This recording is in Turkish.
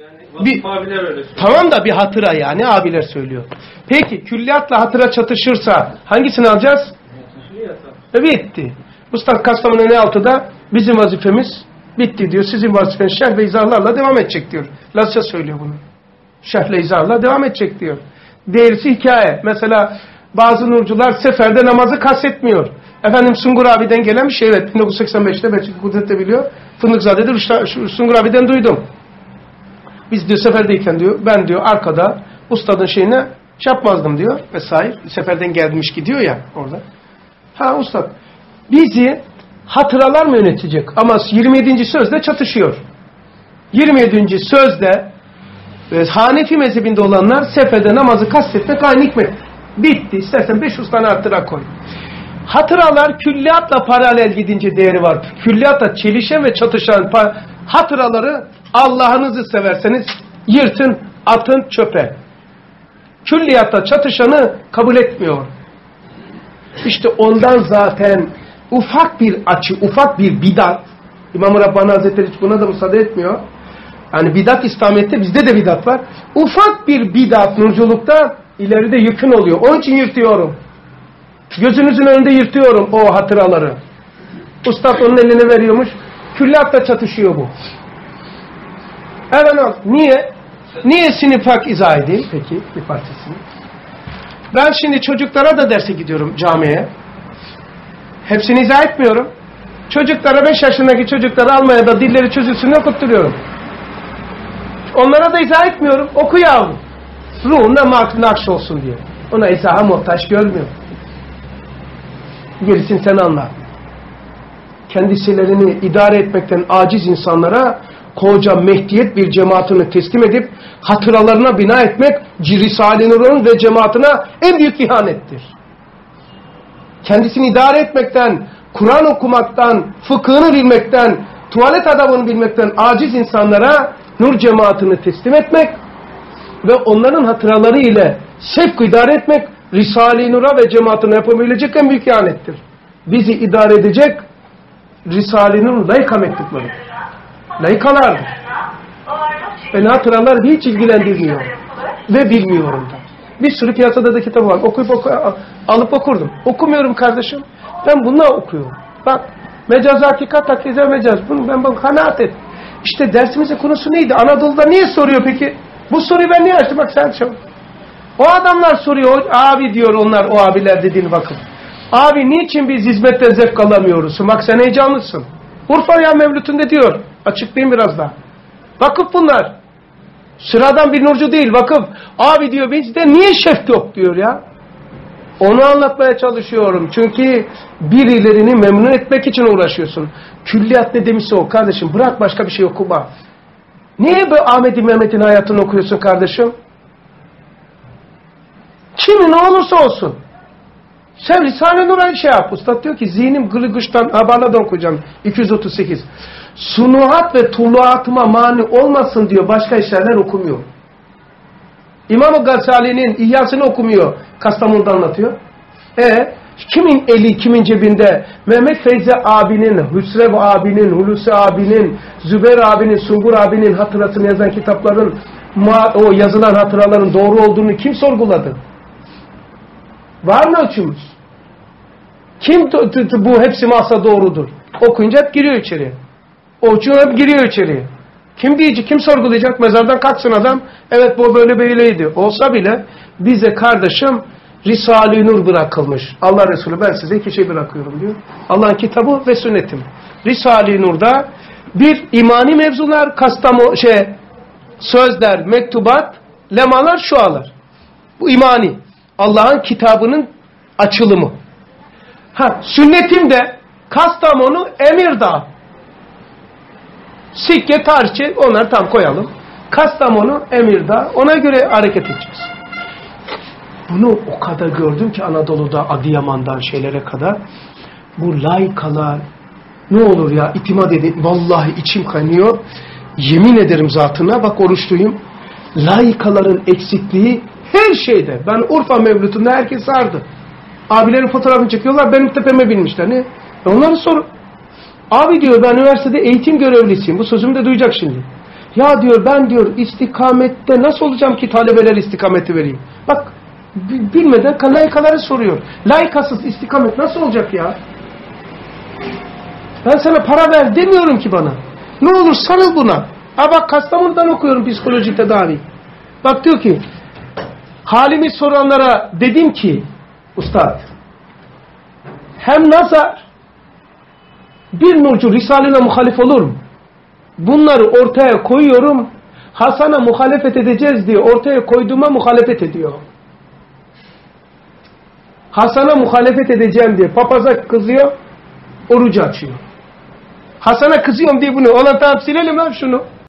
Yani Bir- abiler öyle söylüyor. Tamam da bir hatıra yani abiler söylüyor. Peki külliyatla hatıra çatışırsa hangisini alacağız? E bitti. Usta Kastamonu ne altıda bizim vazifemiz bitti diyor. Sizin vazifeniz şerh ve izahlarla devam edecek diyor. Lazca söylüyor bunu. Şerhle izahlarla devam edecek diyor. Diğerisi hikaye. Mesela bazı nurcular seferde namazı kastetmiyor. Efendim Sungur abiden gelen bir şey evet 1985'te belki Kudret de biliyor. Fındıkzade'de Sungur abiden duydum. Biz diyor seferdeyken diyor ben diyor arkada ustadın şeyine şey yapmazdım diyor vesaire. Seferden gelmiş gidiyor ya orada. Ha ustad bizi hatıralar mı yönetecek? Ama 27. sözde çatışıyor. 27. sözde e, Hanefi mezhebinde olanlar seferde namazı kastetmek aynı hikmet. Bitti. İstersen 500 tane hatıra koy. Hatıralar külliyatla paralel gidince değeri var. Külliyatla çelişen ve çatışan hatıraları Allah'ınızı severseniz yırtın, atın çöpe. Külliyatla çatışanı kabul etmiyor. İşte ondan zaten ufak bir açı, ufak bir bidat. İmam-ı Rabbani Hazretleri hiç buna da müsaade etmiyor. Yani bidat İslamiyet'te bizde de bidat var. Ufak bir bidat nurculukta ileride yükün oluyor. Onun için yırtıyorum. Gözünüzün önünde yırtıyorum o hatıraları. Ustad onun eline veriyormuş. Külliyatla çatışıyor bu. Evet niye? Niye sinifak izah edeyim peki bir parçasını? Ben şimdi çocuklara da derse gidiyorum camiye. Hepsini izah etmiyorum. Çocuklara 5 yaşındaki çocukları Almanya'da dilleri çözülsün okutturuyorum. Onlara da izah etmiyorum. Oku yavrum. Ruhunda mak nakş olsun diye. Ona izaha muhtaç görmüyor. Gerisini sen anla. Kendisilerini idare etmekten aciz insanlara koca mehdiyet bir cemaatini teslim edip hatıralarına bina etmek Risale-i Nur'un ve cemaatine en büyük ihanettir. Kendisini idare etmekten, Kur'an okumaktan, fıkhını bilmekten, tuvalet adabını bilmekten aciz insanlara Nur cemaatini teslim etmek ve onların hatıraları ile sevk idare etmek Risale-i Nur'a ve cemaatine yapabilecek en büyük ihanettir. Bizi idare edecek Risale-i Nur'un layıka mektupları. Layıkalardır. Beni hatıralar hiç ilgilendirmiyor. Ve bilmiyorum da. Bir sürü piyasada da kitap var. Okuyup oku, alıp okurdum. Okumuyorum kardeşim. Ben bununla okuyorum. Bak mecaz hakikat taklize mecaz. Bunu ben bak kanaat et. İşte dersimizin konusu neydi? Anadolu'da niye soruyor peki? Bu soruyu ben niye açtım? Bak sen çabuk. O adamlar soruyor. Abi diyor onlar o abiler dediğini bakın. Abi niçin biz hizmetten zevk alamıyoruz? Bak sen heyecanlısın. Urfa ya Mevlüt'ünde diyor. Açıklayayım biraz daha. Vakıf bunlar. Sıradan bir nurcu değil vakıf. Abi diyor bizde niye şef yok diyor ya. Onu anlatmaya çalışıyorum. Çünkü birilerini memnun etmek için uğraşıyorsun. Külliyat ne demişse o kardeşim. Bırak başka bir şey okuma. Niye bu Ahmet'in Mehmet'in hayatını okuyorsun kardeşim? Kimin olursa olsun. Sen Risale-i Nur'a şey yap. Ustad diyor ki zihnim gılıgıştan abaladan okuyacağım. 238. Sunuhat ve tuluatıma mani olmasın diyor. Başka işlerden okumuyor. İmam-ı Gazali'nin İhyasını okumuyor. Kastamonu'da anlatıyor. E kimin eli kimin cebinde? Mehmet Feyzi abinin, Hüsrev abinin, Hulusi abinin, Zübeyir abinin, Sungur abinin hatırasını yazan kitapların o yazılan hatıraların doğru olduğunu kim sorguladı? Var mı ölçümüz? Kim bu hepsi masa doğrudur? Okuyunca hep giriyor içeriye. Okuyunca hep giriyor içeriye. Kim diyecek, kim sorgulayacak? Mezardan kalksın adam. Evet bu böyle böyleydi. Olsa bile bize kardeşim Risale-i Nur bırakılmış. Allah Resulü ben size iki şey bırakıyorum diyor. Allah'ın kitabı ve sünnetim. Risale-i Nur'da bir imani mevzular, kastamo şey sözler, mektubat, lemalar, şualar. Bu imani. Allah'ın kitabının açılımı. Ha, sünnetim de Kastamonu Emirdağ. Sikke, tarihçi onları tam koyalım. Kastamonu Emirdağ ona göre hareket edeceğiz. Bunu o kadar gördüm ki Anadolu'da Adıyaman'dan şeylere kadar bu laykalar ne olur ya itimat edin vallahi içim kaynıyor yemin ederim zatına bak oruçluyum laykaların eksikliği her şeyde. Ben Urfa Mevlüt'ünde herkes sardı. Abilerin fotoğrafını çekiyorlar. Benim tepeme binmişler. Ne? E onları sor. Abi diyor ben üniversitede eğitim görevlisiyim. Bu sözümü de duyacak şimdi. Ya diyor ben diyor istikamette nasıl olacağım ki talebeler istikameti vereyim? Bak bi- bilmeden layıkaları soruyor. Layıkasız istikamet nasıl olacak ya? Ben sana para ver demiyorum ki bana. Ne olur sarıl buna. Ha bak Kastamonu'dan okuyorum psikoloji tedavi. Bak diyor ki halimi soranlara dedim ki ustad hem nazar bir nurcu risaline muhalif olur mu? Bunları ortaya koyuyorum. Hasan'a muhalefet edeceğiz diye ortaya koyduğuma muhalefet ediyor. Hasan'a muhalefet edeceğim diye papaza kızıyor, orucu açıyor. Hasan'a kızıyorum diye bunu. Ona tamam silelim lan şunu.